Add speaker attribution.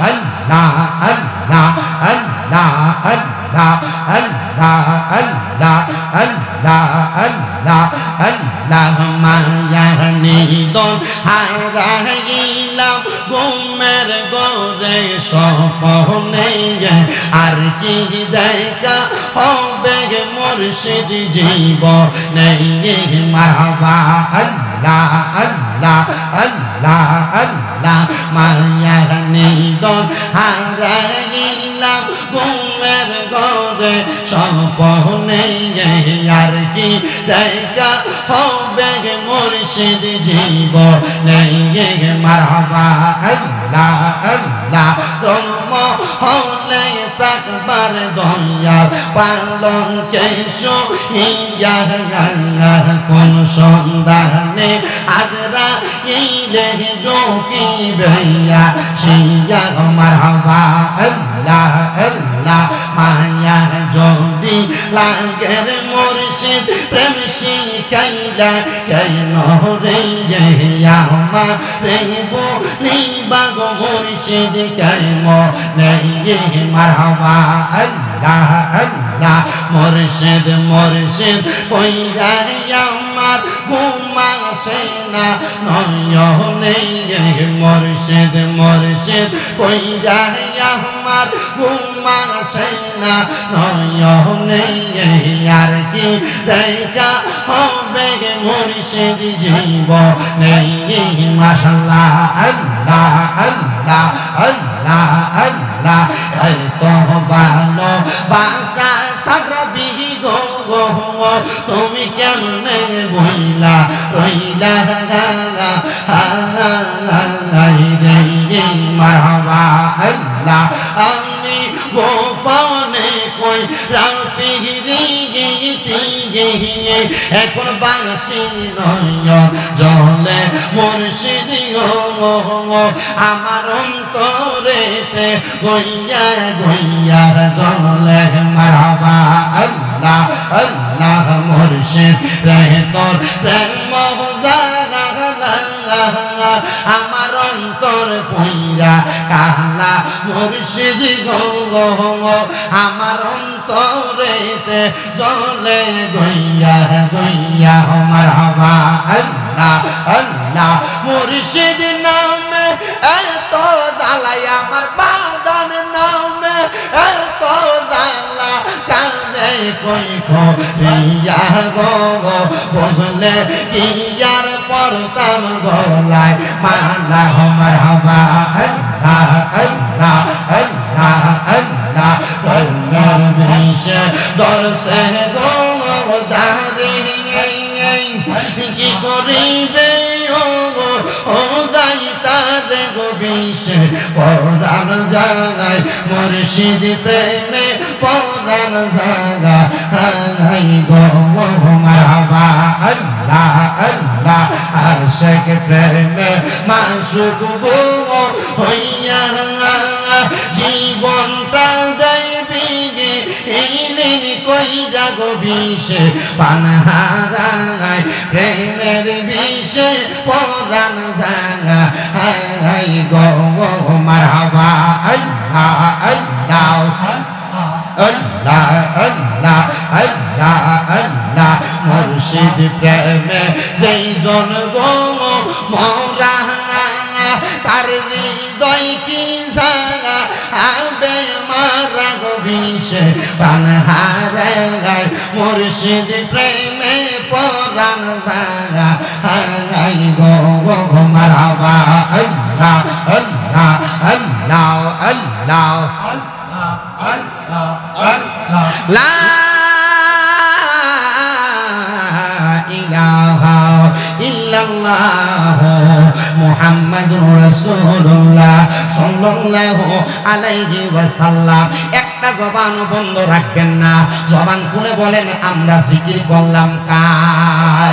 Speaker 1: আল্লাহ আল্লাহ আল্লাহ আল্লাহ আল্লাহ আল্লাহ আল্লাহ আল্লাহ আল্লাহ আল্লাহ মায়ানি দন হারাইলাম ঘুমের গরে স্বপনে আর কি দেখা হবে মুর্শিদ জীব নেই মারবা আল্লাহ আল্লাহ আল্লাহ আল্লাহ মায়ানি দন হারাইলাম ঘুমের গরে স্বপনে আর কি দেখা হবে মুর্শিদ জীব নেই মারবা আল্লাহ আল্লাহ রম হলে তাকবার দয়াল পালন কেশো ইয়া কোন ইলে ডোকি ভাইয়া সিয়া মারবা আল্লাহ আল্লাহ, মায়া যদি লাগের মুর্শিদ, প্রেম শিখাইলা কেন রে আমা রে বলি বাগ মুর্শিদ কেম নেই মারহাবা, আল্লাহ আল্লাহ, মুর্শিদ মুর্শিদ, কইরা আমার ঘুমা সেনা নয়নে মরশেদ, মুর্শিদ কইরা আমার ঘুমা সেনা নয়নে আর কি দেখা হবে মুর্শিদ জীব নেই আল্লাহ আল্লাহ। কেমনে বইলা, রইলা মারহাবা, আল্লাহ, আমি গোপনে কই রাপিরি গিয়ে এখন বাঁশি নয় জলে মুর্শিদ আমার অন্তরেতে গইয়া গইয়া জলে মারবা আল্লাহ আল্লাহ মুর্শিদ রে তোর প্রেম আমার অন্তর পইরা কালা মুর্শিদ, গো আমার অন্তরেতে জলে গইয়া গইয়া, আমার হবা আল্লাহ আল্লাহ মুর্শিদ নামে এত দালাই আমার বাদান নামে। এত দালা কানে কই করিয়া গো গো বসলে কি আর পরতাম গলায় মালা আমার হবা আল্লাহ আল্লাহ আল্লাহ আল্লাহ কন্যার বিষে দর্শে গো জারি কি করিবে ও যাই তার গো বিষে পরাণ জাগায় মুর্শিদ প্রেমে পরাণ জাগা হাই গো মারহাবা, আল্লাহ আল্লাহ। আশেক প্রেমে মাসুক গো হইয়া জীবনটা দেবী ইলিন কইরা গো বিষে। পানহারায় প্রেমের বিষে পরাণ জাগা হাই গো মারহাবা, আল্লাহ আল্লাহ। আল্লাহ আল্লাহ, মুর্শিদ প্রেমে যেই জন গো মোরা তার হৃদয় কি জানা আবে মারা গো বিষে প্রাণ হারে গায়, মুর্শিদ প্রেমে পরাণ হাই গো গো গো মারাবা রাসূলুল্লাহ সাল্লাল্লাহু আলাইহি ওয়াসাল্লাম। একটা জবানও বন্ধ রাখবেন না। জবান খুলে বলেন, আমরা জিকির করলাম কার?